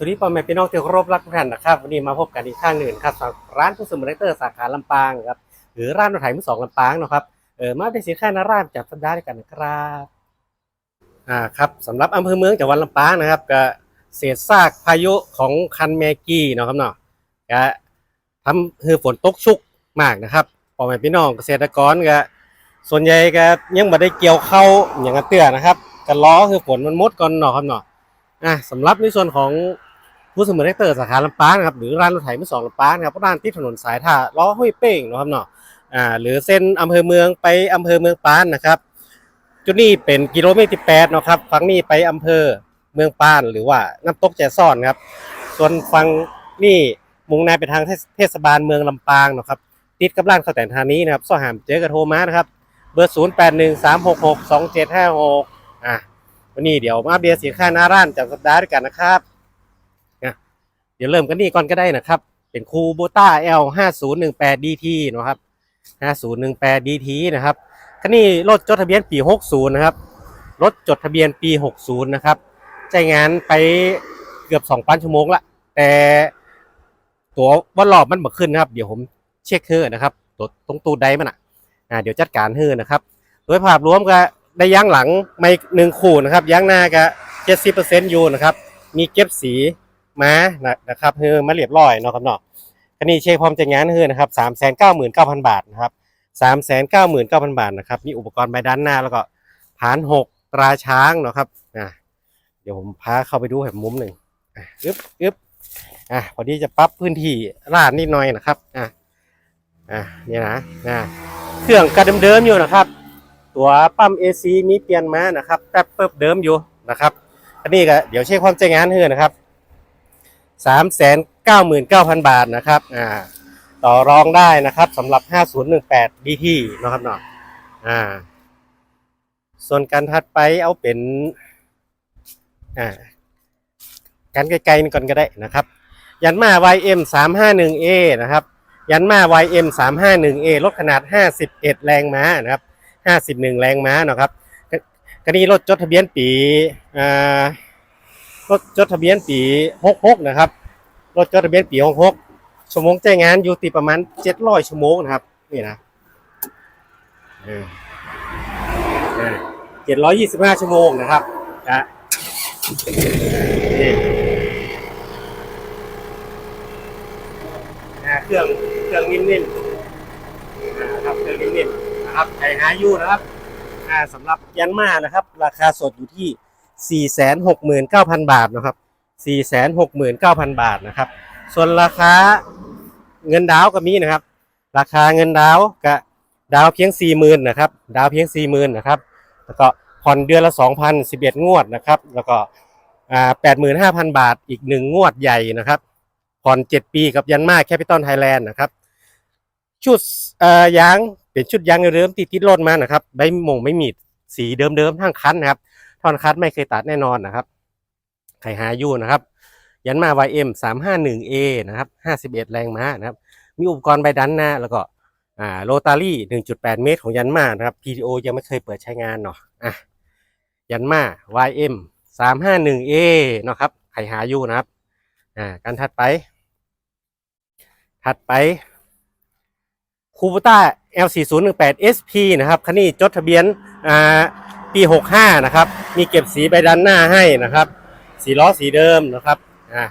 สวัสดีพ่อแม่พี่น้องที่เคารพรักทุกท่านนะครับวันนี้มาพบกันอีกข้างหนึ่งครับร้านผู้สมุนไพรเตอร์สาขาลำปางครับหรือร้านรถไถมือสองลำปางนะครับเออมาเป็นสินค้านาร้านจัดสัปดาห์ด้วยกันนะครับอ่าครับสำหรับอำเภอเมืองจังหวัดลำปางนะครับก็เศษซากพายุของคันแมกี้เนาะครับเนาะก็ทำให้ฝนตกชุกมากนะครับพ่อแม่พี่น้องเกษตรกรก็ส่วนใหญ่ก็ยังไม่ได้เกี่ยวเข้าอย่างกันเตื้อนะครับก็ล้อคือฝนมันมดก่อนเนาะครับเนาะอะสำหรับในส่วนของ ผู้สมุนไพรเตอร์สาขาลำปางนะครับหรือร้านรถไถมือสองลำปางนะครับร้านที่ถนนสายท่าล้อห้วยเป้งนะครับเนาะอ่าหรือเส้นอำเภอเมืองไปอำเภอเมืองปานนะครับจุดนี้เป็นกิโลเมตรที่แปดเนาะครับฝั่งนี้ไปอำเภอเมืองปานหรือว่าน้ำตกแจซ่อนครับ ส่วนฝั่งนี่มุ่งหน้าไปทางเทศบาลเมืองลำปางเนาะครับติดกับร้านข้าวแต่งธานีนะครับสอหามเจอกระโทรมานะครับเบอร์ศูนย์แปดหนึ่งสามหกหกสองเจ็ดห้าหกอะ วันนี้เดี๋ยวมาอัปเบียร์สินค้าหน้าร้านจากสัปดาห์ด้วยกันนะครับ เดี๋ยวเริ่มกันนี่ก่อนก็ได้นะครับ เป็นคูโบต้า L 5 0 1 8 DT นะครับ5018 DT นะครับคันนี้รถจดทะเบียนปี 60 นะครับ รถจดทะเบียนปี 60 นะครับใช้งานไปเกือบ2,000ชั่วโมงละ แต่ตัวว่ารอบมันบ่ขึ้นนะครับ เดี๋ยวผมเช็คเฮือนะครับ ตัวตรงตูดใดมันอะอ่าเดี๋ยวจัดการเฮือนะครับ โดยภาพรวมก็ได้ย่างหลังไม่หนึ่งคู่นะครับย่างหน้าก็เจ็ดสิบเปอร์เซ็นต์อยู่นะครับ มีเก็บสี มานะครับเฮือมาเรียบร้อยเนาะครับเนาะคันนี้เช็คพร้อมจะงานเฮือนะครับสามแสนเก้าหมื่นเก้าพันบาทนะครับสามแสนเก้าหมื่นเก้าพันบาทนะครับมีอุปกรณ์ใบด้านหน้าแล้วก็ผานหกตราช้างเนาะครับอะเดี๋ยวผมพาเข้าไปดูแบบมุมหนึ่งอะอึ๊บอึ๊บอะพอดีจะปรับพื้นที่ร้านนิดหน่อยนะครับอะอะเนี่ยนะอะเครื่องกระเดิมๆอยู่นะครับ ตัวปั๊ม AC มีเปลี่ยนมานะครับแป๊บเปิบเดิมอยู่นะครับ อันนี้ก็เดี๋ยวเช็คความใจงานเฮือนะครับ สามแสนเก้าหมื่นเก้าพันบาทนะครับอ่าต่อรองได้นะครับสำหรับห้าศูนย์หนึ่งแปดดีทีนะครับเนาะอ่า ส่วนการถัดไปเอาเป็นอ่าการไกลๆนี่ก่อนก็ได้นะครับ ยันมา YM 3 5 1 A นะครับ ยันมา YM 3 5 1 A รถขนาด 51 แรงม้านะครับ 51 แรงม้าเนาะครับกกรณีรถจดทะเบียนปีอ่า รถจดทะเบียนปี66นะครับ รถจดทะเบียนปี66ชั่วโมงใช้งานอยู่ที่ประมาณ700ชั่วโมงนะครับ นี่นะเออเออ725ชั่วโมงนะครับนะเครื่องเครื่องนิ่มๆนะครับเครื่องนิ่มๆนะครับใครหายู่นะครับอ่าสำหรับยันมานะครับ ราคาสดอยู่ที่ 469,000 บาทนะครับ 469,000 บาทนะครับ ส่วนราคาเงินดาวก็มีนะครับ ราคาเงินดาวก็ดาวเพียง 40,000นะครับ ดาวเพียง 40,000นะครับแล้วก็ผ่อนเดือนละ 2,000 11 งวดนะครับ แล้วก็อ่า85,000 บาทอีก 1 งวดใหญ่นะครับผ่อน7 ปีกับยันมาแคปิตอลไทยแลนด์นะครับ ชุดอ่อยางเป็นชุดยางเดิมๆที่ติดรถมานะครับ ใบมงไม่มีสีเดิมๆทั้งคันนะครับ ท่อนคันไม่เคยตัดแน่นอนนะครับใครหายู่นะครับ ยันมา YM 351A นะครับ51 แรงม้านะครับ มีอุปกรณ์ใบดันหน้าแล้วก็อ่าโรตารี่ 1.8 เมตรของยันมานะครับ PTO ยังไม่เคยเปิดใช้งานเนาะอะยันมา YM 351A เนาะครับใครหายู่นะครับอ่าการถัดไป ถัดไปคูบูต้า L4018 SP นะครับ คันนี้จดทะเบียนอ่า ปี 65 นะครับ มีเก็บสีใบด้านหน้าให้นะครับ สีล้อสีเดิมนะครับอ่า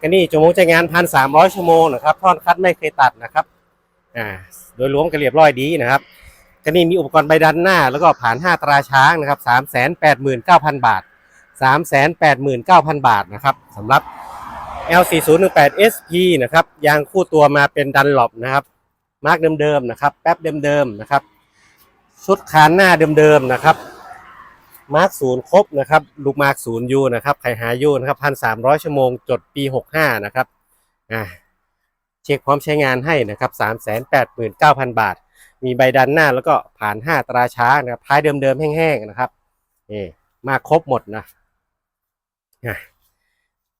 คันนี้ชั่วโมงใช้งาน1,300ชั่วโมงนะครับท่อนคัดไม่เคยตัดนะครับอ่าโดยรวมก็เรียบร้อยดีนะครับคันนี้มีอุปกรณ์ใบด้านหน้า แล้วก็ผ่าน5ตราช้างนะครับ389,000บาท389,000บาทนะครับสำหรับ L4018 SP นะครับยางคู่ตัวมาเป็นดันหลบนะครับ มาร์กเดิมๆนะครับ แป๊บเดิมๆนะครับ ชุดคานหน้าเดิมๆนะครับ มาร์กศูนย์ครบนะครับลูกมาร์กศูนย์ยูนะครับใครหายูนะครับพันสามร้อยชั่วโมงจดปีหกห้านะครับอ่าเช็คพร้อมใช้งานให้นะครับสามแสนแปดหมื่นเก้าพันบาท มีใบดันหน้าแล้วก็ผ่านห้าตราช้านะครับท้ายเดิมๆแห้งๆนะครับนี่มาครบหมดนะ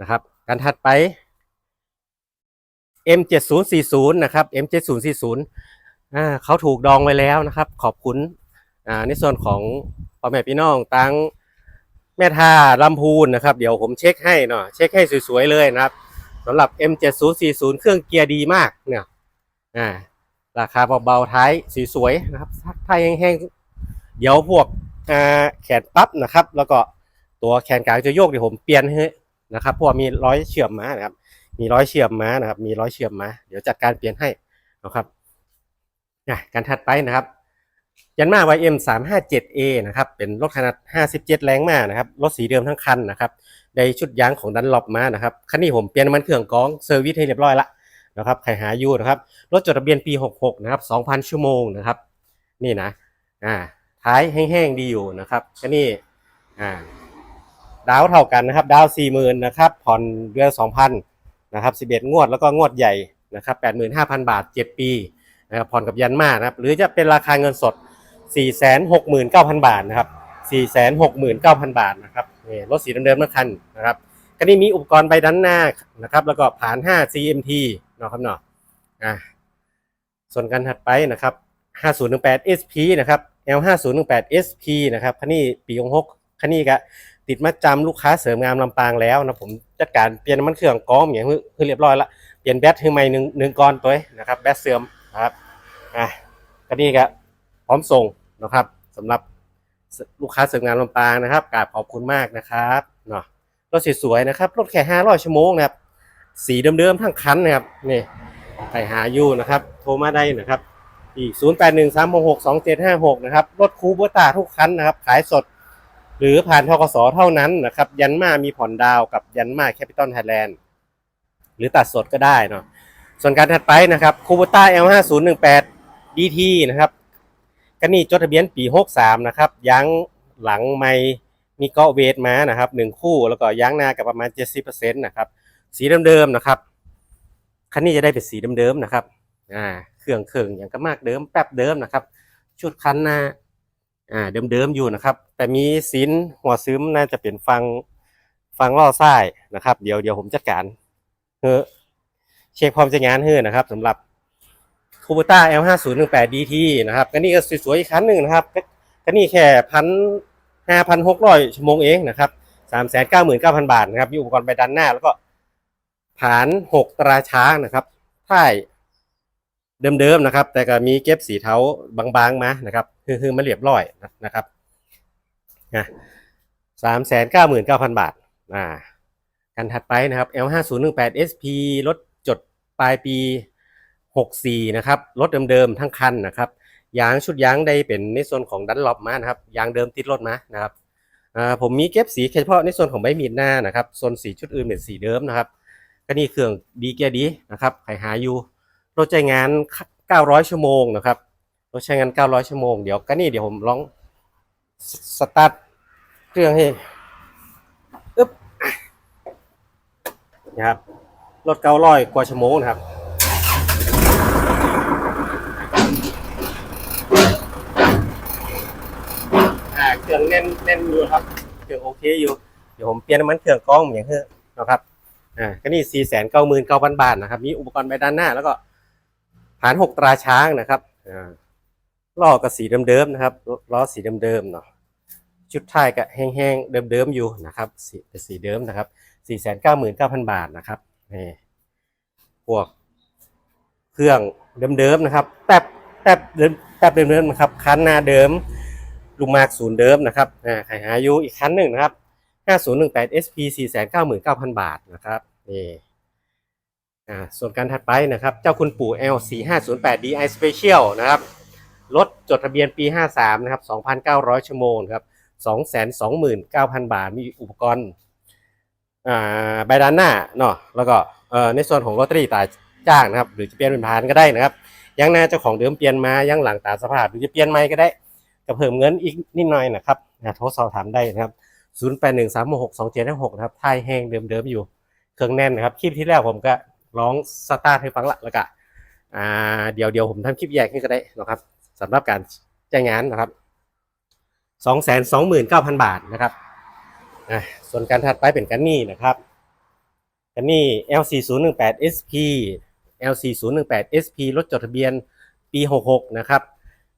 นะครับการถัดไป M7040 นะครับ M7040 อ่าเขาถูกดองไว้แล้วนะครับ ขอบคุณ ในส่วนของพ่อแม่พี่น้องตั้งแม่ท่าลำพูนนะครับ เดี๋ยวผมเช็คให้เนาะเช็คให้สวยๆเลยนะครับสำหรับ M7040 เครื่องเกียร์ดีมากเนี่ยอ่าราคาเบาๆท้ายสีสวยนะครับท้ายแห้งๆเดี๋ยวพวกอ่าแขนปั๊บนะครับ แล้วก็ตัวแขนกลางจะโยกเดี๋ยวผมเปลี่ยนให้นะครับพว่อมีร้อยเชื่อมมานะครับ มีร้อยเชื่อมมานะครับ มีร้อยเชื่อมมาเดี๋ยวจัดการเปลี่ยนให้นะครับการถัดไปนะครับ ยันมา YM 3 5 7 A นะครับ เป็นรถขนาด 57 แรงม้านะครับ รถสีเดิมทั้งคันนะครับได้ชุดยางของดันลอปมานะครับ คันนี้ผมเปลี่ยนมันเครื่องกองเซอร์วิสให้เรียบร้อยละนะครับ ใครหาอยู่นะครับ รถจดทะเบียนปี 66 นะครับ 2,000 ชั่วโมงนะครับ นี่นะ อ่า ท้ายแห้งๆดีอยู่นะครับคันนี้ อ่า ดาวเท่ากันนะครับ ดาว 40,000นะครับ ผ่อนเดือน 2,000นะครับ 11 งวดแล้วก็งวดใหญ่นะครับ 85,000 บาท 7 ปีนะครับ ผ่อนกับยันมานะครับ หรือจะเป็นราคาเงินสด 469,000 บาทนะครับ 469,000 บาทนะครับนี่รถสีเดิมๆทั้งคันนะครับคันนี้มีอุปกรณ์ใบด้านหน้านะครับ แล้วก็ผ่าน 5 CMT เนาะครับเนาะอ่าส่วนการถัดไปนะครับ 5018 SP นะครับ L5018 SP นะครับคันนี้ปี66คันนี้ก็ติดมาจำลูกค้าเสริมงามลำปางแล้วนะผมจัดการเปลี่ยนน้ำมันเครื่องกรองอย่างคือเรียบร้อยละเปลี่ยนแบตให้ใหม่หนึ่งหนึ่งก้อนตัวนะครับแบตเสื่อมนะครับอะคันนี้ก็พร้อมส่ง นะครับสำหรับลูกค้าเสริมงานลำปางนะครับกราบขอบคุณมากนะครับเนาะรถสวยๆนะครับรถแค่500ชั่วโมงนะครับ สีเดิมๆทั้งคันนะครับนี่ใครหาอยู่นะครับ โทรมาได้นะครับอีก0 8 1 3 6 6 2 7 5 6นะครับรถคูโบต้าทุกคันนะครับ ขายสด หรือผ่านทกสเท่านั้นนะครับ ยันมามีผ่อนดาวกับยันมาแคปิตอลไทยแลนด์หรือตัดสดก็ได้เนาะส่วนการถัดไปนะครับคูโบต้า L5018 DT นะครับ ก็นี่จดทะเบียนปี 63 นะครับยางหลังไม่มีเกาะเวทมานะครับหนึ่งคู่แล้วก็ยางหน้ากับประมาณ 70%นะครับสีเดิมๆนะครับคันนี้จะได้เป็นสีเดิมๆนะครับอ่าเครื่องเครื่องอย่างก็มากเดิมแป๊บเดิมนะครับ ชุดคันหน้าอ่าเดิมๆอยู่นะครับ แต่มีสินหัวซึมน่าจะเป็นฟังฟังล่อไส้นะครับ เดี๋ยวเดี๋ยวผมจัดการเฮ้อเช็คความจะงานเฮ้อนะครับสำหรับ คูบูต้า L5018 DT นะครับก็นี่ก็สวยๆอีกคันหนึ่งนะครับก็นี่แค่พันห้าพันหกร้อยชั่วโมงเองนะครับสามแสนเก้าหมื่นเก้าพันบาทนะครับมีอุปกรณ์ไปด้านหน้า แล้วก็ฐานหกตราช้างนะครับท้ายเดิมๆนะครับ แต่ก็มีเก็บสีเทาบางๆมานะครับคือๆมาเรียบร้อยนะครับนะสามแสนเก้าหมื่นเก้าพันบาทอ่ากันถัดไปนะครับ L5018 SP รถจดปลายปี 64 นะครับ รถเดิมๆทั้งคันนะครับ ยางชุดยางได้เป็นในส่วนของดันล็อปมานะครับ ยางเดิมติดรถมานะครับผมมีเก็บสีเฉพาะในส่วนของใบมีดหน้านะครับ ส่วนสีชุดอื่นเป็นสีเดิมนะครับ ก็นี่เครื่องดีเกียร์ดีนะครับใครหาอยู่รถใช้งาน 900 ชั่วโมงนะครับ รถใช้งาน 900 ชั่วโมง เดี๋ยวก็นี่เดี๋ยวผมลองสตาร์ทเครื่องให้อึ๊บนะครับ รถ900กว่าชั่วโมงนะครับ เครื่องแน่นแน่นอยู่ครับเครื่องโอเคอยู่เดี๋ยวผมเปลี่ยนน้ำมันเครื่องกรองอย่างเงี้ยนะครับอ่าก็นี่สี่แสนเก้าหมื่นเก้าพันบาทนะครับมีอุปกรณ์ไปด้านหน้าแล้วก็ฐานหกตราช้างนะครับอ่าล้อก็สีเดิมๆนะครับล้อสีเดิมๆเนาะชุดท้ายก็แห้งๆเดิมๆอยู่นะครับสีสีเดิมนะครับสี่แสนเก้าหมื่นเก้าพันบาทนะครับนี่พวกเครื่องเดิมๆนะครับแป๊บแป๊บเดิมแป๊บเดิมๆนะครับคันหน้าเดิม ลูกมากศูนย์เดิมนะครับอ่าใครหาอยู่อีกคันหนึ่งนะครับ 5018 SP 499,000 บาทนะครับนี่อ่าส่วนการถัดไปนะครับ เจ้าคุณปู่ L 4508 DI Special นะครับรถจดทะเบียนปี 53 นะครับ 2,900 ชั่วโมงครับ 229,000 บาท มีอุปกรณ์ใบด้านหน้าเนาะแล้วก็ในส่วนของลอตเตอรี่ตาจ้างนะครับ หรือจะเปลี่ยนเป็นพานก็ได้นะครับยังหน้าเจ้าของเดิมเปลี่ยนมายังหลังตาสภาพหรือจะเปลี่ยนใหม่ก็ได้ ก็เพิ่มเงินอีกนิดหน่อยนะครับนะโทรสอบถามได้นะครับ 0 8 1 3 6 2 7 5 6นะครับท้ายแห้งเดิมๆอยู่ เครื่องแน่นนะครับ คลิปที่แล้วผมก็ร้องสตาร์ทให้ฟังละแล้วก็อ่าเดี๋ยวเดี๋ยวผมทำคลิปแยกให้ก็ได้นะครับสำหรับการจ้างงานนะครับ 229,000 บาทนะครับส่วนการถัดไปเป็นกันนี่นะครับ กันนี่ L4018 SP L4018 SP รถจดทะเบียนปี 66 นะครับ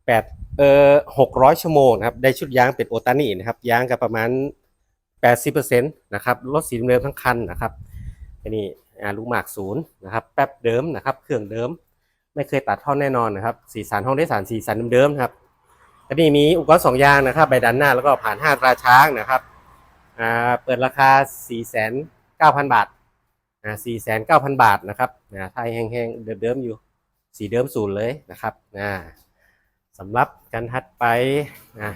8เอ่อ600ชั่วโมงนะครับ ได้ชุดยางเป็นโอตานี่นะครับ ยางกับประมาณ80%นต์นะครับ รถสีเดิมทั้งคันนะครับอันนี้อลูกหมากศูนย์นะครับ แป๊บเดิมนะครับ เครื่องเดิม ไม่เคยตัดท่อแน่นอนนะครับ สีสันห้องโดยสารสีสันเดิมๆนะครับอันนี้มีอุปกรณ์สองอย่างนะครับ ใบดันหน้าแล้วก็ผ่านห้าตราช้างนะครับ อ่า เปิดราคา4,900บาท อ่า4,900บาทนะครับนะไทยแห้งๆเดิมๆอยู่ สีเดิมศูนย์เลยนะครับนะ สำหรับการทัดไปนะ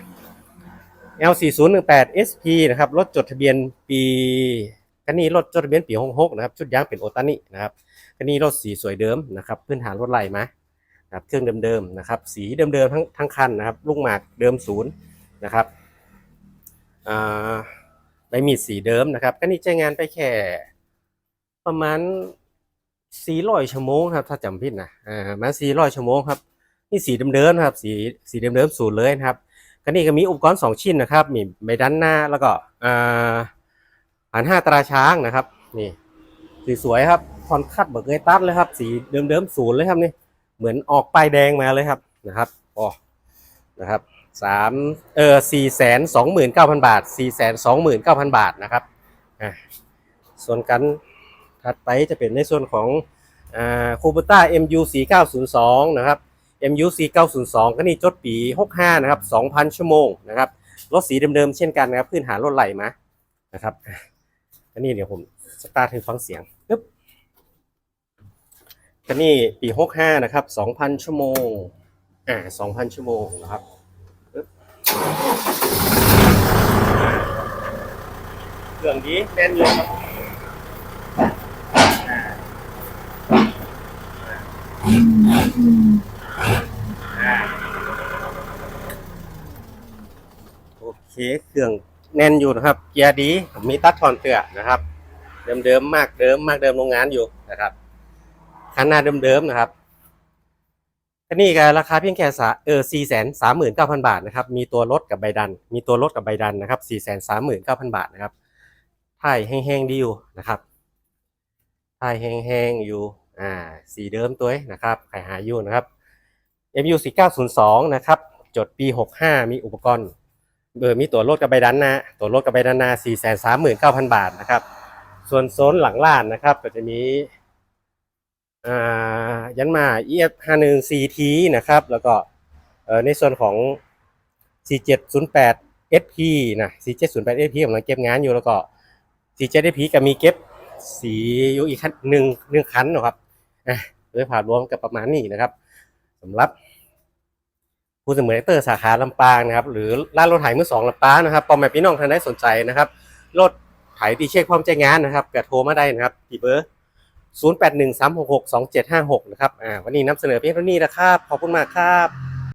L4018 SP นะครับ รถจดทะเบียนปีคันนี้รถจดทะเบียนปี66นะครับ ชุดยางเป็นโอตานินะครับคันนี้รถสีสวยเดิมนะครับ พื้นฐานรถไหลมาครับเครื่องเดิมๆนะครับ สีเดิมๆทั้งทั้งคันนะครับ ลูกหมากเดิมศูนย์นะครับอ่าใบมีดสีเดิมนะครับคันนี้ใช้งานไปแค่ประมาณ400ชั่วโมงครับ ถ้าจำผิดนะอ่าประมาณ400ชั่วโมงครับ นี่สีเดิมๆนะครับ สีสีเดิมๆศูนย์เลยนะครับก็นี่ก็มีอุปกรณ์สองชิ้นนะครับมีใบด้านหน้าแล้วก็อ่าหันห้าตราช้างนะครับนี่สีสวยครับคอนคัดเบิกเกยตัดเลยครับ สีเดิมๆศูนย์เลยครับนี่เหมือนออกป้ายแดงมาเลยครับนะครับอ๋อนะครับสามเออสี่แสนสองหมื่นเก้าพันบาทสี่แสนสองหมื่นเก้าพันบาทนะครับอ่าส่วนกันถัดไปจะเป็นในส่วนของอ่าคูปต้า MU 4 9 0 2 นะครับ MUC 902 ก็นี่จดปี 65 นะครับ 2,000 ชั่วโมงนะครับ รถสีเดิมๆ เช่นกันนะครับพื้นฐานรถไหลมานะครับก็นี่เดี๋ยวผมสตาร์ทให้ฟังเสียงปึ๊บก็นี่ปี 65 นะครับ 2,000 ชั่วโมง อ่า 2,000 ชั่วโมงนะครับปึ๊บเครื่องดีแน่นเลยครับอ่า โอ เคเครื่องแน่นอยู่นะครับ เกียร์ดีผมมีตัดทอนเตือนะครับ เดิมๆมากเดิมมากเดิมโรงงานอยู่นะครับคันหน้าเดิมๆนะครับคันนี้ก็ราคาเพียงแค่สาเออสี่แสนสามหมื่นเก้าพันบาทนะครับ มีตัวรถกับใบดัน มีตัวรถกับใบดันนะครับสี่แสนสามหมื่นเก้าพันบาทนะครับถ่ายแห้งๆดีอยู่นะครับถ่ายแห้งๆอยู่ อ่า สีเดิมตัวนะครับใครหาอยู่นะครับ MU 4 9 0 2 นะครับ จดปี 65 มีอุปกรณ์ เบอร์มีตัวรถกับใบดันนาตัวรถกับใบดันนา4 3 9 0 0 0 บาทนะครับ ส่วนโซนหลังล้านนะครับ ก็จะมีอ่ายันมา EF 51 CT นะครับ แล้วก็ในส่วนของ 4708 SP นะ 4708 SP กำลังเก็บงานอยู่แล้วก็ 47 SP ก็มีเก็บสีอยู่อีกคันหนึ่งหนึ่งคันนะครับอะโดยผ่านรวมกับประมาณนี้นะครับสำหรับ ผู้เสมอเตอร์สาขาลำปางนะครับหรือร้านรถไถมือสองลำปางนะครับปอมแม่พี่น้องท่านใดสนใจนะครับรถไถตีเช็คความใจงานนะครับกระโทรมาได้นะครับที่เบอร์ 0 8 1 3 6 6 2 7 5 6 นะครับอ่าวันนี้นำเสนอเพียงเท่านี้นะครับ ขอบคุณมากครับ